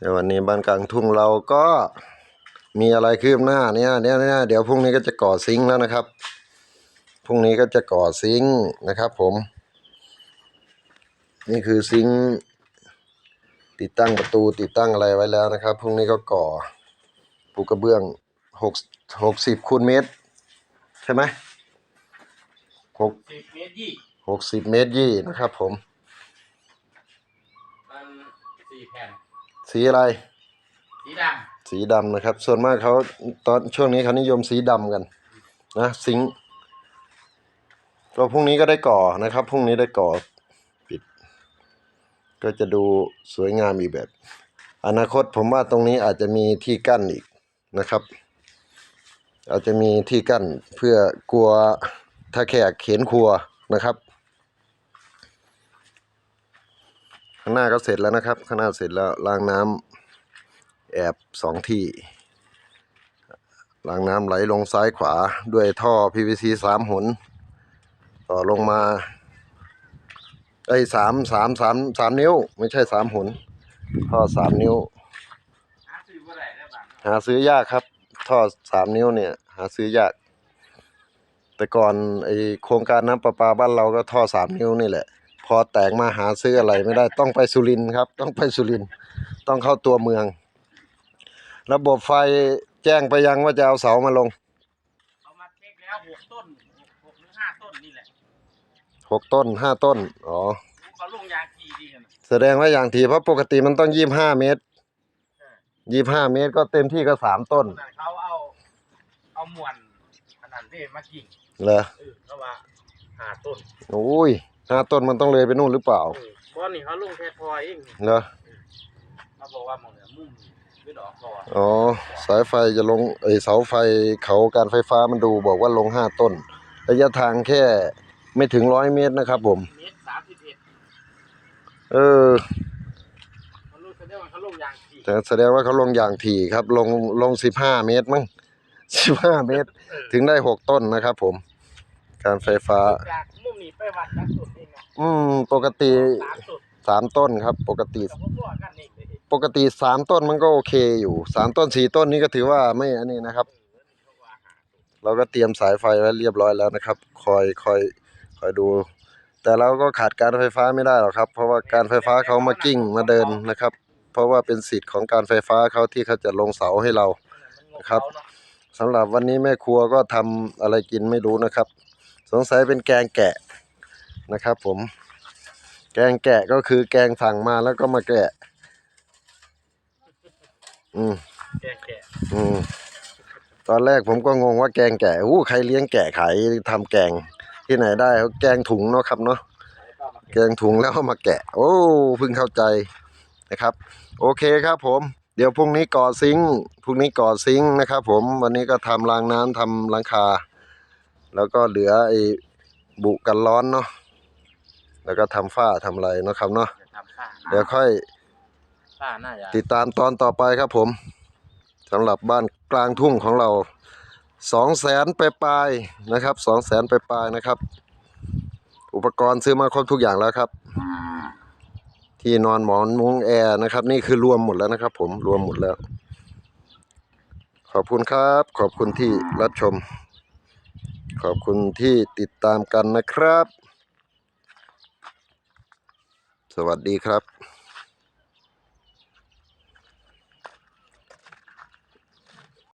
เดี๋ยววันนี้บ้านกลางทุ่งเราก็มีอะไรคืบหน้าเนี่ยเนี่ยเนี่ยเดี๋ยวพรุ่งนี้ก็จะก่อซิงค์แล้วนะครับพรุ่งนี้ก็จะก่อซิงค์นะครับ ผม นี่คือซิงค์ติดตั้งประตูติดตั้งอะไรไว้แล้วนะครับพรุ่งนี้ก็ก่อปูกระเบื้องหกหกสิบคูณเมตร ใช่ไหมหกสิบเมตรยี่หกสิบเมตรยี่นะครับผม มันสี่แผ่น สีอะไร สีดสีดำนะครับ ส่วนมากเขาตอนช่วงนี้เขานิยมสีดำกัน นะซิงค์ก็พรุ่งนี้ก็ได้ก่อนะครับพรุ่งนี้ได้ก่อปิด ก็จะดูสวยงามอีกแบบ อนาคตผมว่าตรงนี้อาจจะมีที่กั้นอีกนะครับ อาจจะมีที่กั้นเพื่อกลัวถ้าแขกเข็นครัวนะครับ ข้างหน้าก็เสร็จแล้วนะครับข้างหน้าเสร็จแล้วล้างน้ำแอบสองที่ล้างน้ำไหลลงซ้ายขวาด้วยท่อ PVC สามหน ต่อลงมาไอ้สามสามสามสามนิ้ว ไม่ใช่สามหนท่อสามนิ้ว หาซื้อยากครับ ท่อสามนิ้วเนี่ย หาซื้อยาก แต่ก่อนไอโครงการน้ำประปาบ้านเราก็ท่อสามนิ้วนี่แหละ พอแตกมาหาซื้ออะไรไม่ได้ต้องไปสุรินทร์ครับ ต้องไปสุรินทร์ต้องเข้าตัวเมือง ระบบไฟแจ้งไปยังว่าจะเอาเสามาลงเอามาเช็คแล้วหกต้นหกหรือห้าต้นนี่แหละหกต้นห้าต้นอ๋อเขาลงยางทีดีกันน่ะแสดงว่าอย่างทีเพราะปกติมันต้องยี่ห้าเมตรยี่ห้าเมตรก็เต็มที่ก็สามต้นนั่นเขาเอาเอามวนขนาดนี้มากิ่งเหรอเออเขาว่าห้าต้นโอ้ย ห้าต้นมันต้องเลยไปนู่นหรือเปล่าเออบ่นี่เขาลงแค่พอเองเหรอเขาบอกว่าหมองเหนือมุ่งคือดอกพออ๋อสายไฟจะลงไอยเสาไฟเขาการไฟฟ้ามันดูบอกว่าลงห้าต้น ระยะทางแค่ไม่ถึงร้อยเมตรนะครับ ผมเมตรสามสิบเอ็ดเออเขาลงแสดงว่าเขาลงยางทีแต่แสดงว่าเขาลงอย่างถี่ครับ ลงลงสิบห้าเมตรมั้งสิบห้าเมตร ถึงได้หกต้นนะครับ ผม การไฟฟ้าจากมุมนี้ไปวัดจากสุดเอืมปกติสามสุดสามต้นครับ ปกติกับพวกกันนี่ปกติสามต้นมันก็โอเคอยู่สามต้นสี่ต้นนี้ก็ถือว่าไม่อันนี้นะครับ เราก็เตรียมสายไฟไว้เรียบร้อยแล้วนะครับ คอยคอยคอยดู แต่เราก็ขาดการไฟฟ้าไม่ได้หรอกครับ เพราะว่าการไฟฟ้าเขามากิ้งมาเดินนะครับ เพราะว่าเป็นสิทธิ์ของการไฟฟ้าเขาที่เขาจะลงเสาให้เราครับสำหรับวันนี้แม่ครัวก็ทำอะไรกินไม่รู้นะครับ สงสัยเป็นแกงแกะ นะครับ ผม แกงแกะก็คือแกงสั่งมาแล้วก็มาแกะ อืมแกะแกะอืมตอนแรกผมก็งงว่าแกงแกะอู้ใครเลี้ยงแกะขายทำแกงที่ไหนได้เขาแกงถุงเนาะครับเนาะแกงถุงแล้วเอามาแกะ โอ้เพิ่งเข้าใจนะครับ โอเคครับผม เดี๋ยวพรุ่งนี้ก่อซิงค์พรุ่งนี้ก่อซิงค์นะครับ ผมวันนี้ก็ทำรางน้ำทำหลังคา แล้วก็เหลือไอ้บุกันร้อนเนาะ แล้วก็ทำฝ้าทำอะไรเนาะครับเนาะจะทำผ้าเดี๋ยวค่อยผ้าหน้าอยาติดตามตอนต่อไปครับผมสำหรับบ้านกลางทุ่งของเราสองแสนไปปลายๆนะครับสองแสนไปปลายๆนะครับ อุปกรณ์ซื้อมาครบทุกอย่างแล้วครับ ที่นอนหมอนมุ้งแอร์นะครับ นี่คือรวมหมดแล้วนะครับ ผมรวมหมดแล้ว ขอบคุณครับ ขอบคุณที่รับชม ขอบคุณที่ติดตามกันนะครับ ส วัสดีครับ